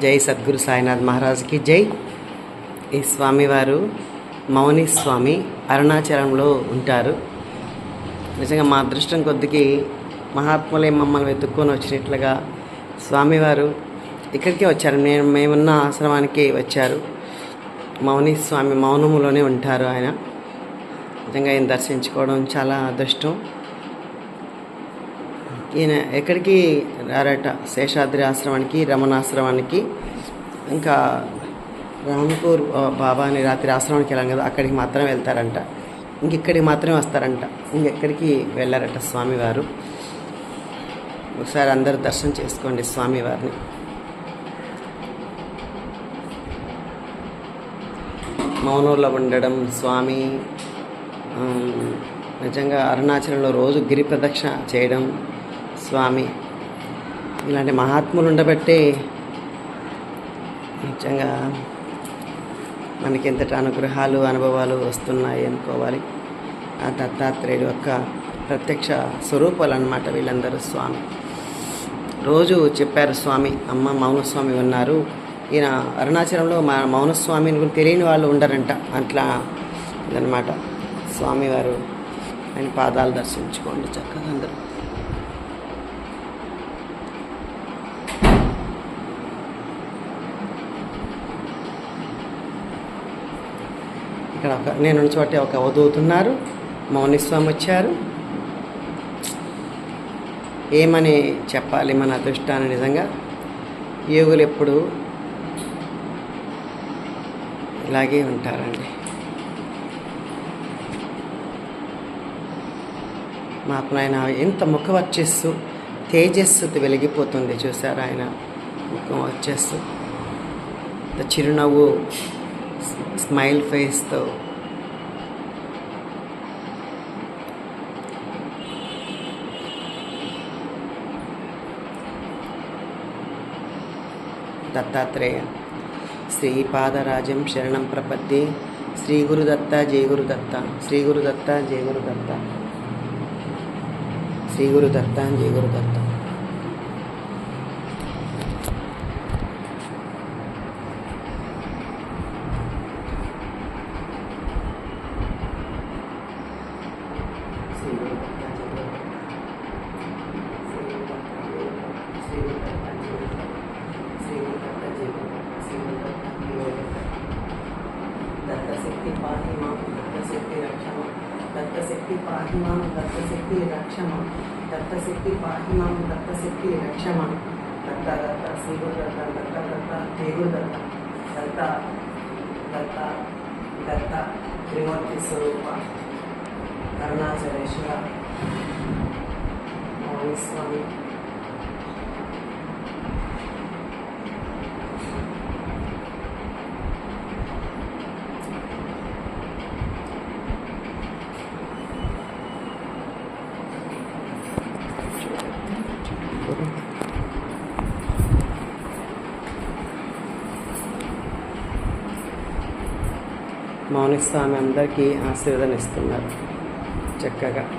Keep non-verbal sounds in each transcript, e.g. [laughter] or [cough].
జై సద్గురు సాయినాథ్ మహారాజ్కి జై. ఈ స్వామివారు మౌని స్వామి అరుణాచలంలో ఉంటారు. నిజంగా మా అదృష్టం కొద్దికి మహాత్ములే మమ్మల్ని వెతుక్కొని వచ్చినట్లుగా స్వామివారు ఇక్కడికే వచ్చారు. నేను మేమున్న ఆశ్రమానికి వచ్చారు. మౌని స్వామి మౌనములోనే ఉంటారు ఆయన. నిజంగా ఆయన దర్శించుకోవడం చాలా అదృష్టం. ఈయన ఎక్కడికి రారట? శేషాద్రి ఆశ్రమానికి రమణాశ్రమానికి ఇంకా రాంపూర్ బాబాని రాత్రి ఆశ్రమానికి వెళ్ళాం కదా అక్కడికి మాత్రమే వెళ్తారంట. ఇంకెక్కడికి మాత్రమే వస్తారంట. ఇంకెక్కడికి వెళ్ళారట స్వామివారు? ఒకసారి అందరూ దర్శనం చేసుకోండి స్వామివారిని. మౌనంలో ఉండడం స్వామి నిజంగా అరుణాచలంలో రోజు గిరి ప్రదక్షిణ చేయడం స్వామి. ఇలాంటి మహాత్ములు ఉండబట్టే నిజంగా మనకి ఎంతటి అనుగ్రహాలు అనుభవాలు వస్తున్నాయి అనుకోవాలి. ఆ దత్తాత్రేయుడు యొక్క ప్రత్యక్ష స్వరూపాలు అన్నమాట వీళ్ళందరూ స్వామి. రోజు చెప్పారు స్వామి అమ్మ మౌనస్వామి ఉన్నారు. ఈయన అరుణాచలంలో మా మౌనస్వామిని కూడా తెలియని వాళ్ళు ఉండరంట. అట్లా ఇదనమాట స్వామివారు ఆయన పాదాలు దర్శించుకోండి చక్కగా అందరూ ఇక్కడ ఒక నేను చోటే ఒక వధువుతున్నారు. మౌనిస్వామి వచ్చారు. ఏమని చెప్పాలి మన అదృష్టాన్ని నిజంగా? యోగులు ఎప్పుడు ఇలాగే ఉంటారండి. మాకు ఆయన ఎంత ముఖ వచ్చేస్తూ తేజస్సు వెలిగిపోతుంది చూసారు ఆయన ముఖం వచ్చేస్తూ. చిరునవ్వు స్మైల్ ఫేస్తో దత్తాత్రేయ. శ్రీపాదరాజం శరణం ప్రపద్యే. శ్రీ గురుదత్త జయ గురుదత్త శ్రీ గురుదత్త జయ గురుదత్త శ్రీ గురుదత్త జయ గురుదత్త శ్రీ గురుదత్త జయ గురుదత్త శ్రీ గురుదత్త జయ గురుదత్త శ్రీ గురుదత్త జయ గురుదత్త శ్రీ గురుదత్త జయ గురుదత్త దత్తశక్తి పాహి మాం దత్తశక్తి రక్షమ దత్తశక్తి పాహి మాం దత్తశక్తి రక్షమ దత్తశక్తి పాహి మాం దత్తశక్తి రక్షమ దత్త దత్త శ్రీ గురుదత్త దత్త దత్త జయ గురుదత్త దత్త దత్త దత్త త్రిమూర్తి స్వరూప అరుణాచలేశ్వర మౌని స్వామి మౌనిస్వామి అందరికీ ఆశీర్వదం ఇస్తున్నారు. చక్కగా.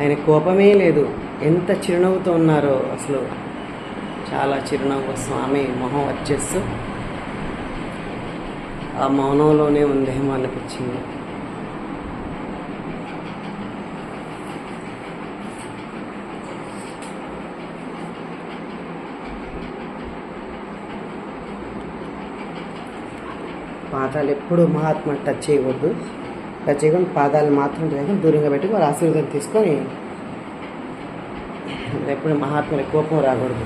ఆయన కోపమే లేదు. ఎంత చిరునవ్వుతో ఉన్నారో అసలు. చాలా చిరునవ్వు స్వామి మొహం వచ్చేస్తూ. ఆ మౌనంలోనే ఉందేమో అనిపించింది. పాదాలు ఎప్పుడు మహాత్మ టచ్ చేయకూడదు టచ్ చేయకుండా పాదాలు మాత్రం చేయకుండా దూరంగా పెట్టుకుని వాళ్ళు ఆశీర్వాదం తీసుకొని ఎప్పుడు మహాత్ములకు కోపం రాకూడదు.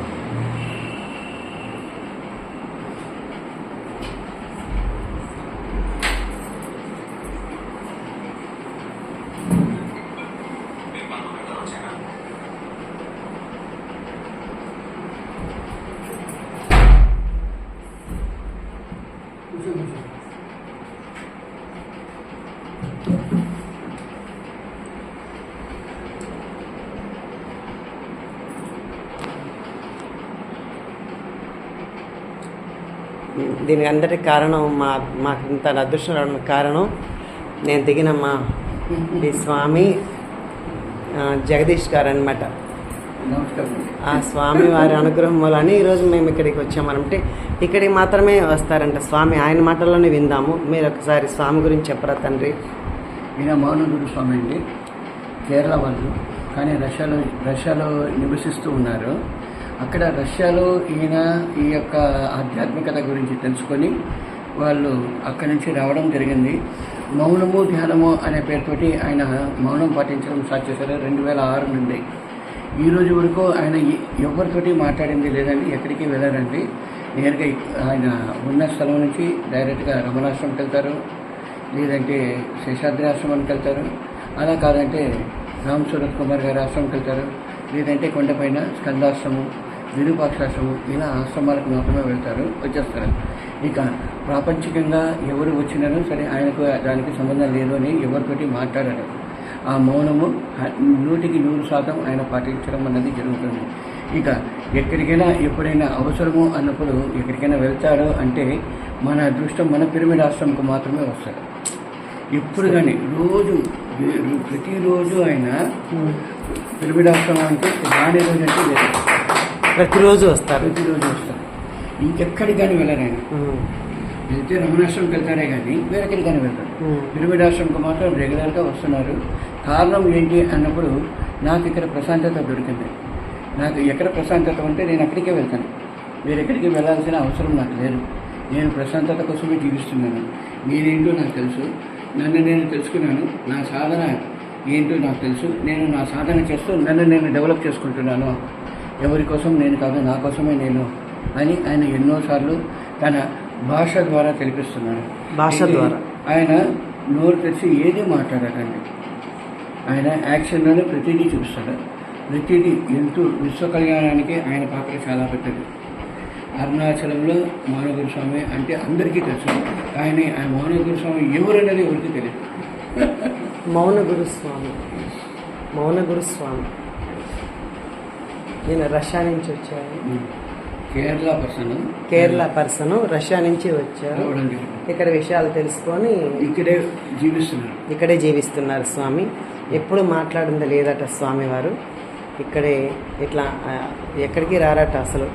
దీనికి అందరికి కారణం మా మాకు ఇంత అదృష్టం రావడానికి కారణం నేను దిగిన మా ఈ స్వామి జగదీష్ గారు అనమాట. ఆ స్వామి వారి అనుగ్రహం వలన ఈరోజు మేము ఇక్కడికి వచ్చామనంటే ఇక్కడికి మాత్రమే వస్తారంట స్వామి. ఆయన మాటల్లోనే విందాము. మీరు ఒకసారి స్వామి గురించి చెప్పరా తండ్రి? ఈయన మౌనగురు స్వామి అండి. కేరళ వాళ్ళు. కానీ రష్యాలో రష్యాలో నివసిస్తూ ఉన్నారు. అక్కడ రష్యాలో ఈయన ఈ యొక్క ఆధ్యాత్మికత గురించి తెలుసుకొని వాళ్ళు అక్కడి నుంచి రావడం జరిగింది. మౌనము ధ్యానము అనే పేరుతోటి ఆయన మౌనం పాటించడం స్టార్ట్ చేశారు రెండు వేల ఆరు నుండి. ఈ రోజు వరకు ఆయన ఎవరితోటి మాట్లాడింది లేదండి ఎక్కడికి వెళ్ళారండి నేరుగా ఆయన ఉన్న స్థలం నుంచి డైరెక్ట్గా రమణాశ్రమంకి వెళ్తారు లేదంటే శేషాద్రి ఆశ్రమానికి వెళ్తారు అలా కాదంటే రామ్ సూరత్ కుమార్ గారి ఆశ్రమంకి వెళ్తారు లేదంటే కొండపైన స్కందాశ్రమం విరూపాక్షాశ్రమం ఇలా ఆశ్రమాలకు మాత్రమే వెళ్తారు వచ్చేస్తారు. ఇక ప్రాపంచికంగా ఎవరు వచ్చినారో సరే ఆయనకు దానికి సంబంధం లేదు అని ఎవరితోటి మాట్లాడారు. ఆ మౌనము నూటికి నూరు శాతం ఆయన పాటించడం అన్నది జరుగుతుంది. ఇక ఎక్కడికైనా ఎప్పుడైనా అవసరము అన్నప్పుడు ఎక్కడికైనా వెళ్తారు అంటే మన అదృష్టం మన పిరమిడ్ ఆశ్రమంకు మాత్రమే వస్తారు. ఎప్పుడు కానీ రోజు ప్రతిరోజు ఆయన పిరమిడ్ ఆశ్రమానికి రాని రోజు అంటే లేదు. ప్రతిరోజు వస్తారు. ప్రతిరోజు వస్తారు. ఇంకెక్కడికి కానీ ఉమ్, వెళ్తే రమణాశ్రమంకి వెళ్తారే కానీ వేరెక్కడికి కానీ వెళ్తారు పిరమిడ్ ఆశ్రమంకి మాత్రం రెగ్యులర్గా వస్తున్నారు. కారణం ఏంటి అన్నప్పుడు నాకు ఇక్కడ ప్రశాంతత దొరికింది. నాకు ఎక్కడ ప్రశాంతత ఉంటే నేను అక్కడికే వెళ్తాను. వేరెక్కడికి వెళ్ళాల్సిన అవసరం నాకు లేదు. నేను ప్రశాంతత కోసమే జీవిస్తున్నాను. నేనేంటో నాకు తెలుసు. నన్ను నేను తెలుసుకున్నాను. నా సాధన ఏంటో నాకు తెలుసు. నేను నా సాధన చేస్తూ నన్ను నేను డెవలప్ చేసుకుంటున్నాను. ఎవరి కోసం నేను కాదు నా కోసమే నేను అని ఆయన ఎన్నోసార్లు తన భాష ద్వారా తెలిపిస్తున్నాడు భాష ద్వారా. ఆయన నోరు తెరిచి ఏది మాట్లాడకండి. ఆయన యాక్షన్లోనే ప్రతిదీ చూపిస్తాడు. ప్రతిదీ ఎంతో విశ్వ కళ్యాణానికి ఆయన పాత్ర చాలా పెద్దది. అరుణాచలంలో మౌనగురు స్వామి అంటే అందరికీ తెలుసు. కానీ ఆ మౌనగురు స్వామి ఎవరు అనేది ఎవరికి తెలియదు. మౌన గురుస్వామి మౌన గురుస్వామి నేను రష్యా నుంచి వచ్చాను Kerala person. Kerala person Russia నుంచి వచ్చారు. ఇక్కడ విషయాలు తెలుసుకొని ఇక్కడే జీవిస్తున్నారు. ఇక్కడే జీవిస్తున్నారు స్వామి. ఎప్పుడు మాట్లాడింది లేదట స్వామి వారు ఇక్కడే ఇట్లా ఎక్కడికి రారట అసలు?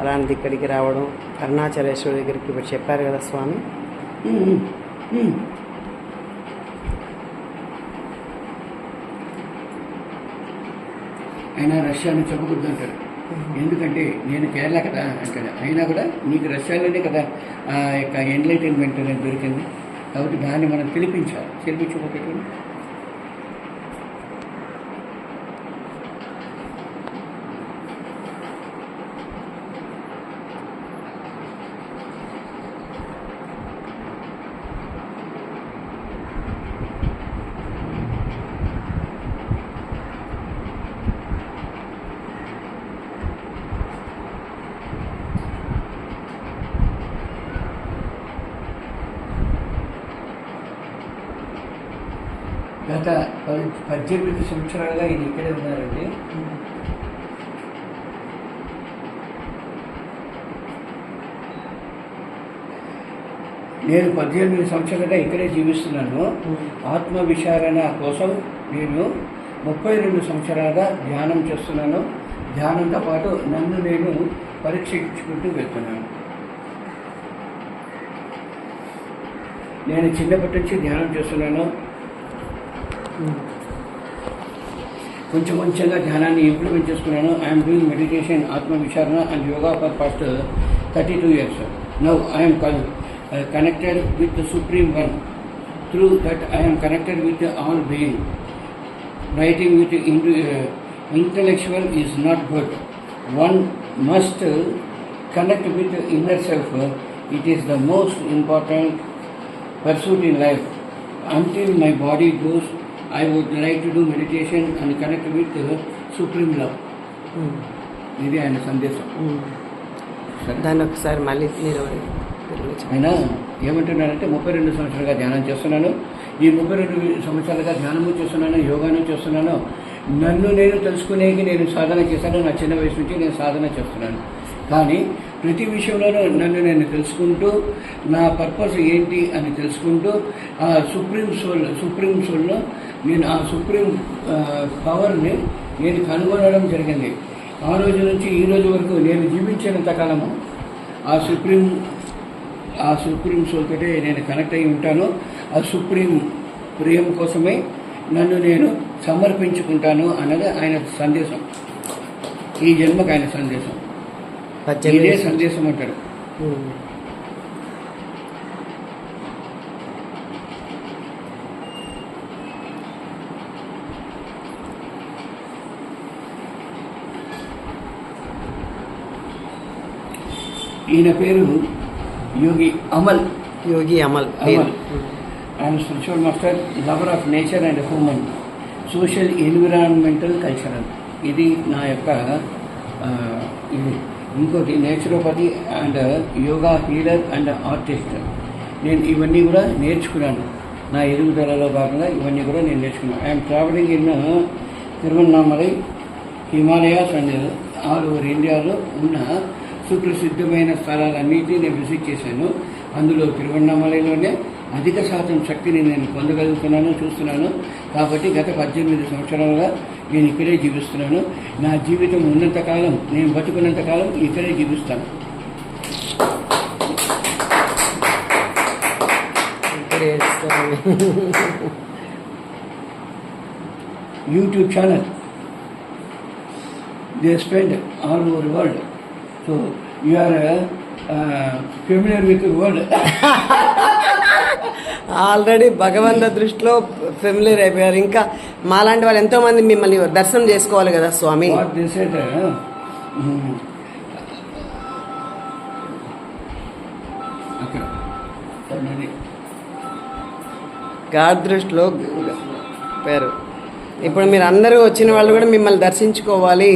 అలాంటిది ఇక్కడికి రావడం అరుణాచలేశ్వరి దగ్గరికి ఇప్పుడు చెప్పారు కదా స్వామి. ఆయన రష్యాను చెప్పకూడదు అంటాడు ఎందుకంటే నేను కేరళ కదా అంటాడు అయినా కూడా నీకు రష్యాలోనే కదా ఆ యొక్క ఎంటర్టైన్మెంట్ అనేది దొరికింది. కాబట్టి దాన్ని మనం పిలిపించాలి. పిలిపించకపోతే గత పది- పద్దెనిమిది సంవత్సరాలుగా ఈయన ఇక్కడే ఉన్నారండి. నేను పద్దెనిమిది సంవత్సరాలుగా ఇక్కడే జీవిస్తున్నాను. ఆత్మ విచారణ కోసం నేను ముప్పై రెండు సంవత్సరాలుగా ధ్యానం చేస్తున్నాను. ధ్యానంతో పాటు నన్ను నేను పరీక్షించుకుంటూ వెళ్తున్నాను. నేను చిన్నప్పటి నుంచి ధ్యానం చేస్తున్నాను. కొంచెం కొంచెంగా ధ్యానాన్ని ఇంప్లిమెంట్ చేసుకున్నాను ఐఎమ్ డూయింగ్ మెడిటేషన్ ఆత్మ విచారణ and yoga for past thirty two years now I'm connected with the supreme one through that I'm connected with all being writing with into, uh, intellectual is not good. One must uh, connect with the inner self. It is the most important pursuit in life. Until my body goes, I would like to do meditation and connect with the supreme love. ఇది ఆయన సందేశం. సరే. దాన్ని ఒకసారి మళ్ళీ మీరు. ఆయన ఏమంటున్నారంటే ముప్పై రెండు సంవత్సరాలుగా ధ్యానం చేస్తున్నాను. ఈ ముప్పై రెండు సంవత్సరాలుగా ధ్యానము చేస్తున్నాను యోగాను చేస్తున్నాను. నన్ను నేను తెలుసుకునేకి నేను సాధన చేశాను. నా చిన్న వయసు నుంచి నేను సాధన చేస్తున్నాను. కానీ ప్రతి విషయంలోనూ నన్ను నేను తెలుసుకుంటూ నా పర్పస్ ఏంటి అని తెలుసుకుంటూ ఆ సుప్రీం సోల్ సుప్రీం సోల్లో నేను ఆ సుప్రీం పవర్ని నేను కనుగొనడం జరిగింది. ఆ రోజు నుంచి ఈ రోజు వరకు నేను జీవించినంత కాలము ఆ సుప్రీం ఆ సుప్రీం సోల్తోటే నేను కనెక్ట్ అయి ఉంటాను. ఆ సుప్రీం ప్రియం కోసమే నన్ను నేను సమర్పించుకుంటాను అన్నది ఆయన సందేశం. ఈ జన్మకు ఆయన సందేశం. ఇదే సందేశం అంటాడు ఈయన పేరు యోగి అమల్. యోగి అమల్. అమల్. ఆయన spiritual master lover of nature and human social environmental cultural. ఇది నా యొక్క ఇది. ఇంకోటి naturopathy and yoga healer and artist. నేను ఇవన్నీ కూడా నేర్చుకున్నాను. నా ఎదుగుదలలో భాగంగా ఇవన్నీ కూడా నేను నేర్చుకున్నాను. I'm travelling in Tiruvannamalai Himalayas and all over ఇండియాలో ఉన్న సుప్రసిద్ధమైన స్థలాలన్నిటినీ నేను విజిట్ చేశాను. అందులో తిరువண்ணామలైలోనే అధిక శాతం శక్తిని నేను పొందగలుగుతున్నాను చూస్తున్నాను. కాబట్టి గత పద్దెనిమిది సంవత్సరాలుగా నేను ఇక్కడే జీవిస్తున్నాను. నా జీవితం ఉన్నంతకాలం నేను బతుకున్నంతకాలం ఇక్కడే జీవిస్తాను. YouTube channel. They spend all over world. So you are familiar with world already భగవంత దృష్టిలో ఫెమిలియర్ అయిపోయారు. ఇంకా మాలాంటి వాళ్ళు ఎంతో మంది మిమ్మల్ని దర్శనం చేసుకోవాలి కదా స్వామి? అక్కడ ఉన్నది. గాడ్ దృష్టిలో పేరు. ఇప్పుడు మీరు అందరూ వచ్చిన వాళ్ళు కూడా మిమ్మల్ని దర్శించుకోవాలి.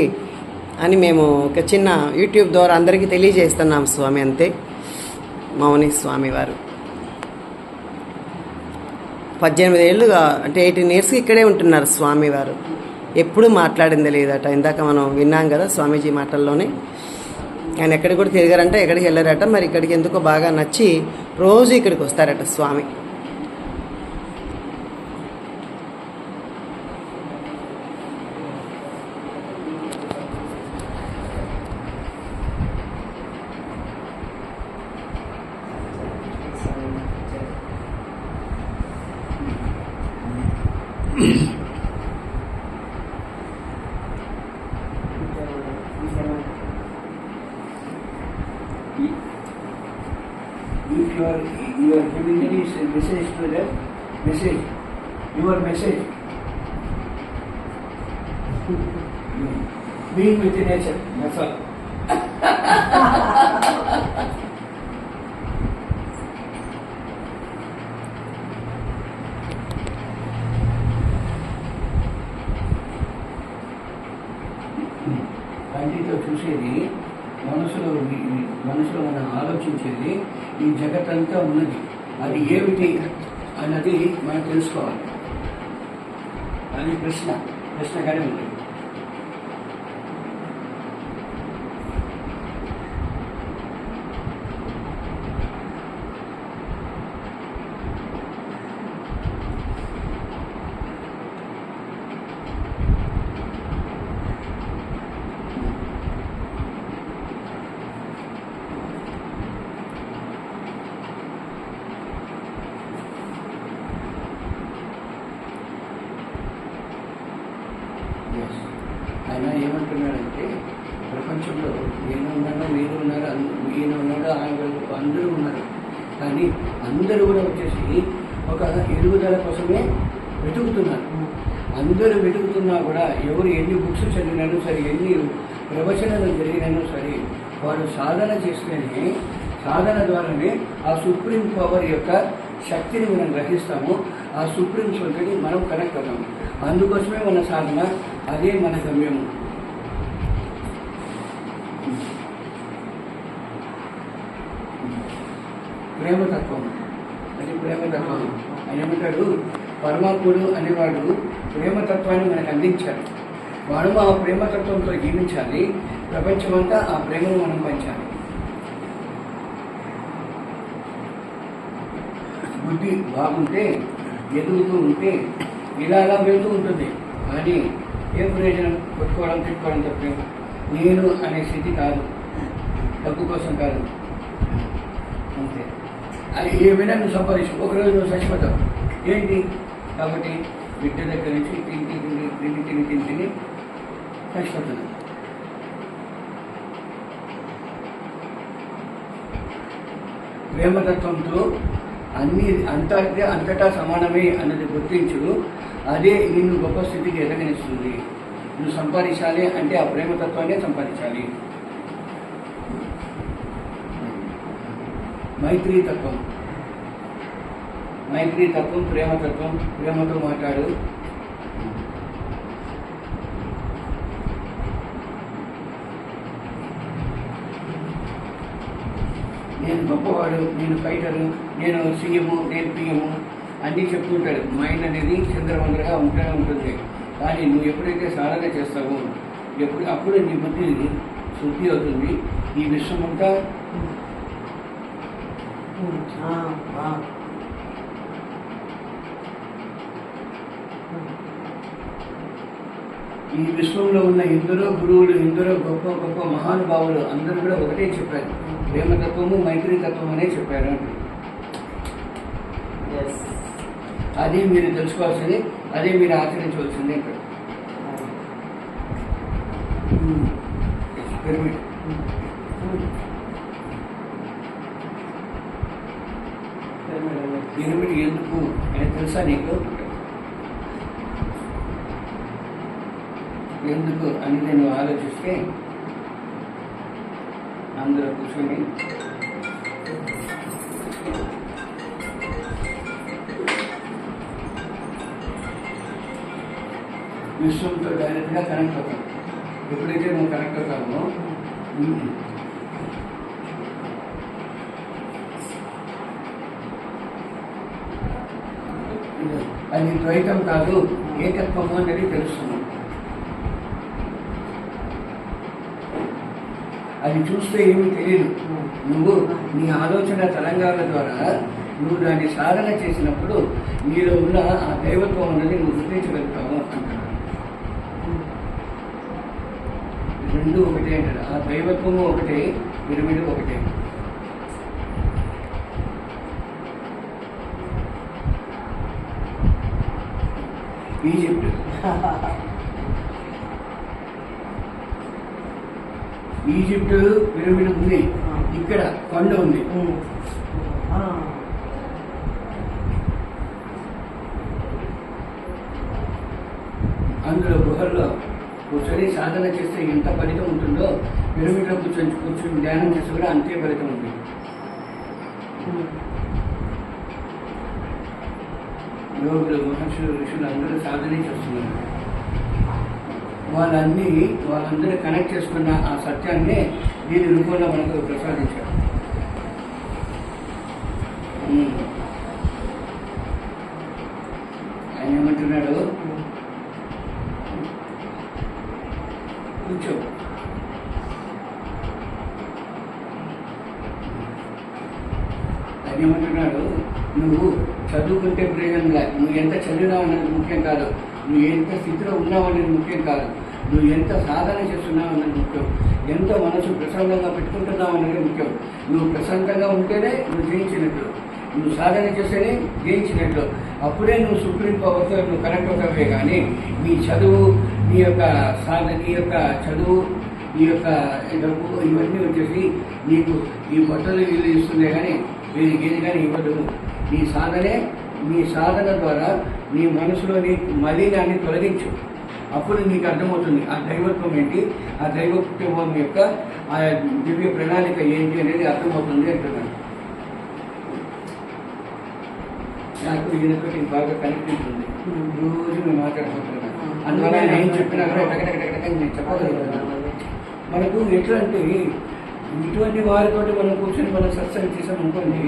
అని మేము ఒక చిన్న యూట్యూబ్ ద్వారా అందరికీ తెలియజేస్తున్నాం స్వామి అంతే. మౌని స్వామి వారు. పద్దెనిమిది ఏళ్ళుగా అంటే ఎయిటీన్ ఇయర్స్కి ఇక్కడే ఉంటున్నారు స్వామివారు ఎప్పుడు మాట్లాడింది లేదట. ఇందాక మనం విన్నాం కదా స్వామీజీ మాటల్లోనే. ఆయన ఎక్కడికి కూడా తిరగారంట ఎక్కడికి వెళ్ళారట. మరి ఇక్కడికి ఎందుకో బాగా నచ్చి రోజు ఇక్కడికి వస్తారట Swami If you are you are giving any finished message your message. Being with nature నెఫర్ చూసేది మనసులో మనసులో మనం ఆలోచించేది ఈ జగత్ అంతా ఉన్నది. అది ఏమిటి? అది మనం తెలుసుకోవాలి. అది ప్రశ్న ప్రశ్నగానే ఉంది Yes. ఆయన ఏమంటున్నాడంటే ప్రపంచంలో నేను ఉన్నాను మీరు ఉన్నారు అంద- ఈయన ఉన్నాడు ఆయన అందరూ ఉన్నారు కానీ అందరూ కూడా వచ్చేసి ఒక ఎదుగుదల కోసమే వెతుకుతున్నారు అందరూ వెతుకుతున్నా కూడా ఎవరు ఎన్ని బుక్స్ చదివినాను సరే ఎన్ని ప్రవచనాలు జరిగినాను వారు సాధన చేస్తేనే సాధన ద్వారానే ఆ సుప్రీం పవర్ యొక్క శక్తిని మనం గ్రహిస్తాము. ఆ సుప్రీం శక్తిని మనం కనెక్ట్ అవుతాము అందుకోసమే మన సాధన అదే మన గమ్యము. ప్రేమతత్వం అది ప్రేమతత్వం ఆయన ఏమంటాడు? పరమాత్ముడు అనేవాడు ప్రేమతత్వాన్ని మనకు అందించాడు. మనం ఆ ప్రేమతత్వంతో జీవించాలి. ప్రపంచమంతా ఆ ప్రేమను మనం పంచాలి బుద్ధి బాగుంటే ఎదుగుతూ ఉంటే ఇలా అలా వెళ్తూ ఉంటుంది. కానీ ఏ ప్రయోజనం? కొట్టుకోవడం తిట్టుకోవడం తప్పే. నేను అనే స్థితి కాదు. డబ్బు కోసం కాదు. అంతే. అది ఏమైనా నువ్వు సంపాదించు? ఒకరోజు నువ్వు చచ్చిపోతావు. ఏంటి? కాబట్టి బిడ్డ దగ్గర నుంచి తిని తిని తిని తిని తిని తిని తిని చచ్చిపోతున్నావు. ప్రేమతత్వంతో అన్ని అంతా అంతటా సమానమే అన్నది గుర్తించుడు. అదే నిన్ను గొప్ప స్థితికి ఎదగనిస్తుంది నువ్వు సంపాదించాలి అంటే ఆ ప్రేమతత్వాన్ని సంపాదించాలి. మైత్రీతత్వం. తత్వం తత్వం ప్రేమతత్వం ప్రేమతో మాట్లాడు. నేను గొప్పవాడు నేను ఫైటరు నేను సీఎం నేను పిఎము అన్నీ చెప్తుంటాడు మైండ్ అనేది చంద్రవందరగా ఉంటూనే ఉంటుంది. కానీ నువ్వు ఎప్పుడైతే సాధన చేస్తావో ఎప్పుడు అప్పుడు నీ బుద్ధి శుద్ధి అవుతుంది. ఈ విశ్వం అంతా. ఈ విశ్వంలో ఉన్న ఎందరో గురువులు ఎందరో గొప్ప గొప్ప మహానుభావులు అందరూ కూడా ఒకటే చెప్పారు. ప్రేమతత్వము మైత్రీ తత్వం అనే చెప్పారు. అదే మీరు తెలుసుకోవాల్సింది అదే మీరు ఆచరించవలసింది అంటారు పిరమిడ్ పిరమిడ్ ఎందుకు? అని తెలుసా నీకు? ఎందుకు? అని నేను ఆలోచిస్తే అందరూ కూర్చొని విశ్వంతో డైరెక్ట్గా కనెక్ట్ అవుతాం. ఎప్పుడైతే నువ్వు కనెక్ట్ అవుతామో అది ద్వైతం కాదు ఏకత్వము అనేది తెలుస్తుంది. అది చూస్తే ఏమీ తెలియదు నువ్వు నీ ఆలోచన తరంగాల ద్వారా నువ్వు దాన్ని సాధన చేసినప్పుడు నీలో ఉన్న ఆ దైవత్వం అనేది నువ్వు గుర్తించగలుగుతావు రెండు ఒకటే అంటాడు. ఆ దైవత్వము ఒకటే పిరమిడ్ ఒకటే. ఈజిప్ట్ [laughs] ఈజిప్ట్ పిరమిడ్ ఉంది. ఇక్కడ కొండ ఉంది. అందులో గుహల్లో కూర్చొని సాధన చేస్తే ఎంత ఫలితం ఉంటుందో పిరమిడ్లో కూర్చొని కూర్చొని ధ్యానం చేస్తే కూడా అంతే ఫలితం ఉంటుంది యోగులు మహర్షులు ఋషులు అందరూ సాధన చేస్తున్నారు. వాళ్ళన్నీ వాళ్ళందరూ కనెక్ట్ చేసుకున్న ఆ సత్యాన్ని దీని రూపంలో మనకు ప్రసాదించారు. ఆయన ఏమంటున్నాడు? కూర్చో. ఆయన ఏమంటున్నాడు? నువ్వు చదువుకుంటే ప్రయోజనంగా నువ్వు ఎంత చదివినావు అనేది ముఖ్యం కాదు. నువ్వు ఎంత స్థితిలో ఉన్నావు అనేది ముఖ్యం కాదు. నువ్వు ఎంత సాధన చేస్తున్నావు అన్నది ముఖ్యం. ఎంత మనసు ప్రశాంతంగా పెట్టుకుంటున్నావు అనేది ముఖ్యం. నువ్వు ప్రశాంతంగా ఉంటేనే నువ్వు జయించినట్లు. నువ్వు సాధన చేస్తేనే జయించినట్లు. అప్పుడే నువ్వు సుప్రీం పవర్తో నువ్వు కనెక్ట్ అవుతావే కానీ నీ చదువు నీ యొక్క సాధన నీ యొక్క చదువు నీ యొక్క డబ్బు ఇవన్నీ వచ్చేసి నీకు ఈ బట్టలు వీళ్ళు ఇస్తుంది కానీ వీరికి ఏది కానీ ఇవ్వదు నీ సాధనే నీ సాధన ద్వారా నీ మనసులోని మలినాన్ని తొలగించు. అప్పుడు నీకు అర్థమవుతుంది ఆ దైవత్వం ఏంటి? ఆ దైవత్వం యొక్క ఆ దివ్య ప్రణాళిక ఏంటి అనేది అర్థమవుతుంది అంటున్నాను. నాకు ఈయనతోటి బాగా కనెక్ట్ ఉంటుంది రోజు మేము మాట్లాడుకుంటున్నాను అందువల్ల ఆయన ఏం చెప్పినా కూడా టక నేను చెప్పగలుగుతున్నాను మనకు ఎటువంటి ఇటువంటి వారితోటి మనం కూర్చొని మనం సత్సంగం చేసాం అనుకోండి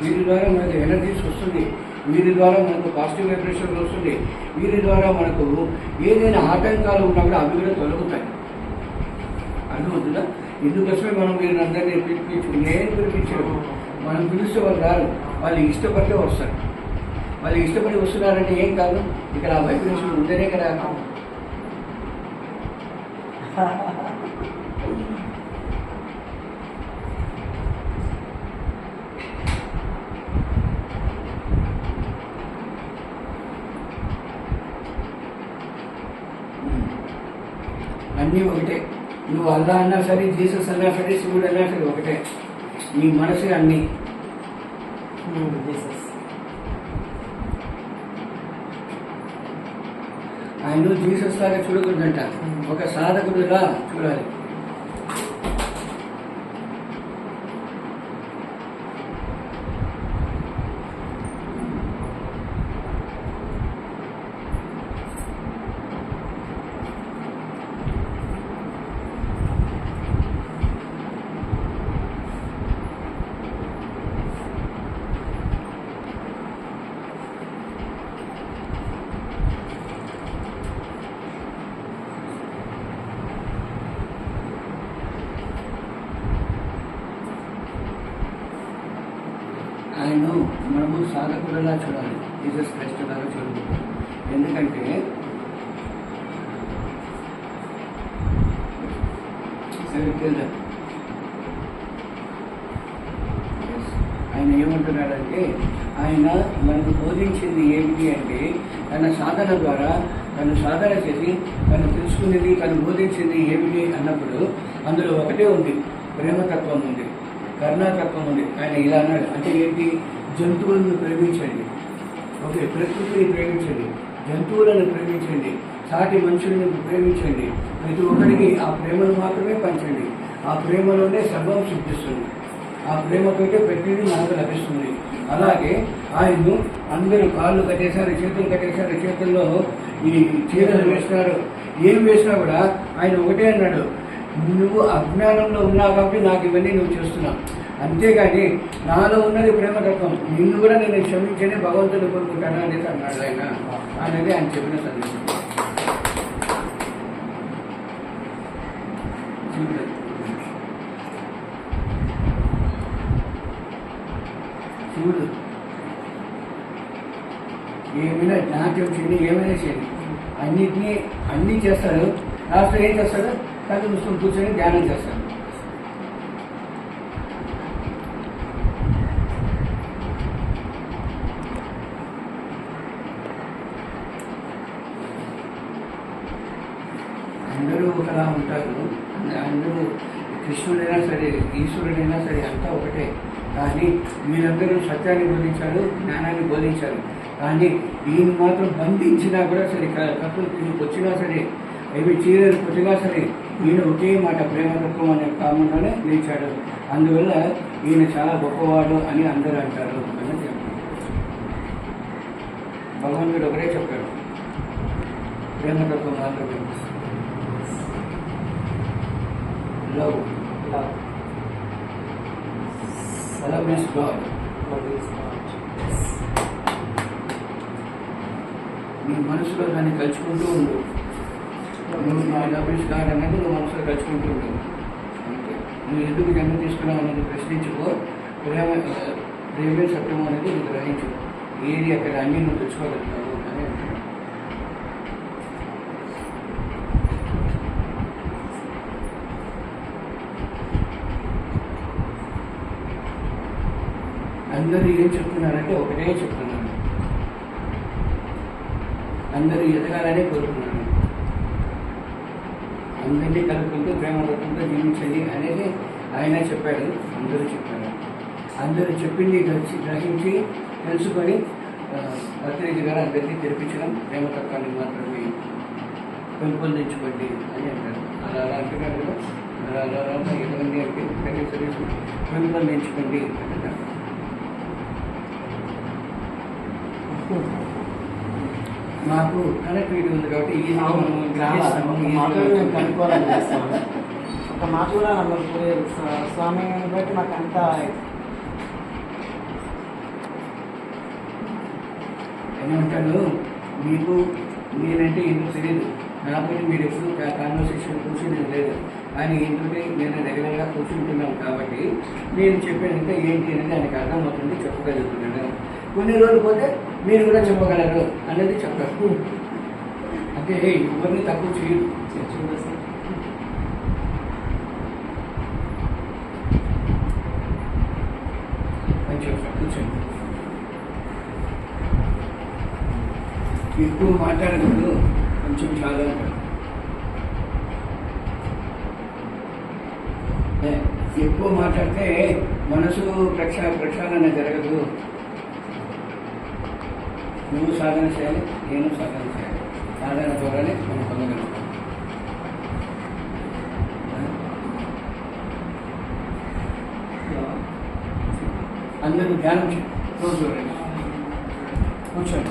వీరి ద్వారా మనకు ఎనర్జీస్ వస్తుంది. వీరి ద్వారా మనకు పాజిటివ్ వైబ్రేషన్ వస్తుంది. వీరి ద్వారా మనకు ఏదైనా ఆటంకాలు ఉన్నా కూడా అవి కూడా తొలగుతాయి. అర్థమవుతుందా? ఇందుకోసమే మనం వీరిని అందరినీ పిలిపించు నేను పిలిపించాను. మనం పిలిస్తే వాళ్ళు రారు. వాళ్ళు ఇష్టపడితే వస్తారు. వాళ్ళు ఇష్టపడి వస్తున్నారంటే ఏం కాదు? ఇక్కడ ఆ వైబ్రేషన్ ఉంటేనే కదా. [laughs] అన్నీ ఒకటే నువ్వు అల్లా అన్నా సరే జీసస్ అన్నా సరే శివుడు అన్నా సరే ఒకటే. నీ మనసు అన్నీ. జీసస్ ఆయన జీసస్ లాగా చూడకూడదంట. ఒక సాధకుడులా చూడాలి ఆయన మనము సాధకుడులా చూడాలి. జీసస్ క్రైస్ట్ లాగా చూడాలి ఎందుకంటే సరే ఆయన ఏమంటున్నాడంటే ఆయన మనకు బోధించింది ఏమిటి అంటే తన సాధన ద్వారా తను సాధన చేసి తను తెలుసుకునేది తను బోధించింది ఏమిటి అన్నప్పుడు అందులో ఒకటే ఉంది. ప్రేమతత్వం ఉంది. కరుణాతత్వం ఉంది. ఆయన ఇలా అన్నాడు. అంటే ఏంటి? జంతువులను ప్రేమించండి. ఓకే ప్రకృతిని ప్రేమించండి. జంతువులను ప్రేమించండి. సాటి మనుషులను ప్రేమించండి. ప్రతి ఒక్కరికి ఆ ప్రేమను మాత్రమే పంచండి. ఆ ప్రేమలోనే సర్వం సిద్ధిస్తుంది. ఆ ప్రేమతోటే ప్రతిదీ మనకు లభిస్తుంది. అలాగే ఆయన్ను అందరూ కాళ్ళు కట్టేశారు చేతులు కట్టేశారు చేతుల్లో ఈ చీరలు వేసినారు ఏం వేసినా కూడా ఆయన ఒకటే అన్నాడు నువ్వు అజ్ఞానంలో ఉన్నావు కాబట్టి నాకు ఇవన్నీ నువ్వు చేస్తున్నావు. అంతేగాని నాలో ఉన్నది ప్రేమతత్వం. నిన్ను కూడా నేను క్షమించని భగవంతుడు కోరుకుంటాను అనేది అన్నాడు ఆయన అనేది ఆయన చెప్పిన సందేశం. చూడు. ఏమైనా నాట్యం చేయండి ఏమైనా చేయండి అన్నిటినీ అన్నీ చేస్తాడు. లాస్ట్ ఏం చేస్తాడు? కళ్ళు మూసుకొని కూర్చొని ధ్యానం చేస్తాడు అందరూ ఒకలా ఉంటారు అందరూ కృష్ణుడైనా సరే ఈశ్వరుడైనా సరే అంతా ఒకటే కానీ మీరందరూ సత్యాన్ని బోధించారు జ్ఞానాన్ని బోధించారు. కానీ ఈయన మాత్రం బంధించినా కూడా సరే క- కప్పులు తిరిగి వచ్చినా సరే ఇవి చీరలు కొట్టినా సరే ఈయన ఒకే మాట ప్రేమతత్వం అనే కామంలోనే నిలిచాడు. అందువల్ల ఈయన చాలా గొప్పవాడు అని అందరూ అంటారు అని చెప్పారు. భగవంతుడు ఒకరే చెప్పాడు ప్రేమతత్వం మాత్రమే. Love love Love is God. నీ మనసులో దాన్ని కలుచుకుంటూ ఉండు. నువ్వు నా ఇస్ గాడ్ అనేది నువ్వు మనసులో కలుచుకుంటూ ఉండు. అంతే. నువ్వు ఎందుకు జన్మ తీసుకున్నావు అనేది ప్రశ్నించుకో. ప్రేమ ప్రేమే సత్యం అనేది నువ్వు గ్రహించు ఏది అక్కడ అన్ని నువ్వు తెచ్చుకోగలుగుతావు అని అంటున్నాడు. అందరూ ఏం చెప్తున్నారంటే ఒకటే చెప్తున్నాను. అందరూ ఎదగాలని కోరుతున్నాను. అందరినీ కలుపుకుంటూ ప్రేమ రూపంతో జీవించండి అనేది ఆయన చెప్పాడు అందరూ చెప్పారు. అందరూ చెప్పింది గ్రహించి గ్రహించి తెలుసుకొని ప్రతినిధి గారు అందరినీ తెరిపించడం ప్రేమతత్వాన్ని మాత్రమే పెంపొందించుకోండి అని అంటారు అలా అలా అంటున్నారు కదా. అలా అలా అలా ఎంతమంది అంటే పెంపొందించుకోండి అంటారు మాకు కనెక్టివిటీ ఉంది కాబట్టి ఈ కనుక్కోవాలని చేస్తాం ఒక మాట కూడా నమ్మకపోలేదు స్వా- స్వామిని బట్టి మాకు అంతా ఏమంటాను మీకు నేనంటే ఎందుకు తెలియదు. నాతో మీరు ఎప్పుడు కాన్వర్సేషన్ కూర్చుని లేదు. కానీ ఏంటంటే నేను రెగ్యులర్గా కూర్చుంటున్నాను కాబట్టి నేను చెప్పేదంటే ఏంటి అనేది ఆయనకు అర్థమవుతుంది చెప్పగలుగుతున్నాను కొన్ని రోజులు పోతే మీరు కూడా చెప్పగలరు అనేది చెప్తారు. అంటే ఎవరిని తక్కువ చేయదు ఎక్కువ మాట్లాడేటప్పుడు కొంచెం చాలా ఎక్కువ మాట్లాడితే మనసు ప్రక్షా ప్రక్షాళన జరగదు. నువ్వు సాధన చేయాలి నేను సాధన చేయాలి. సాధన ద్వారానే మనం పొందగలుగుతాం. అందరూ ధ్యానం చేయండి. రోజు కూర్చోండి.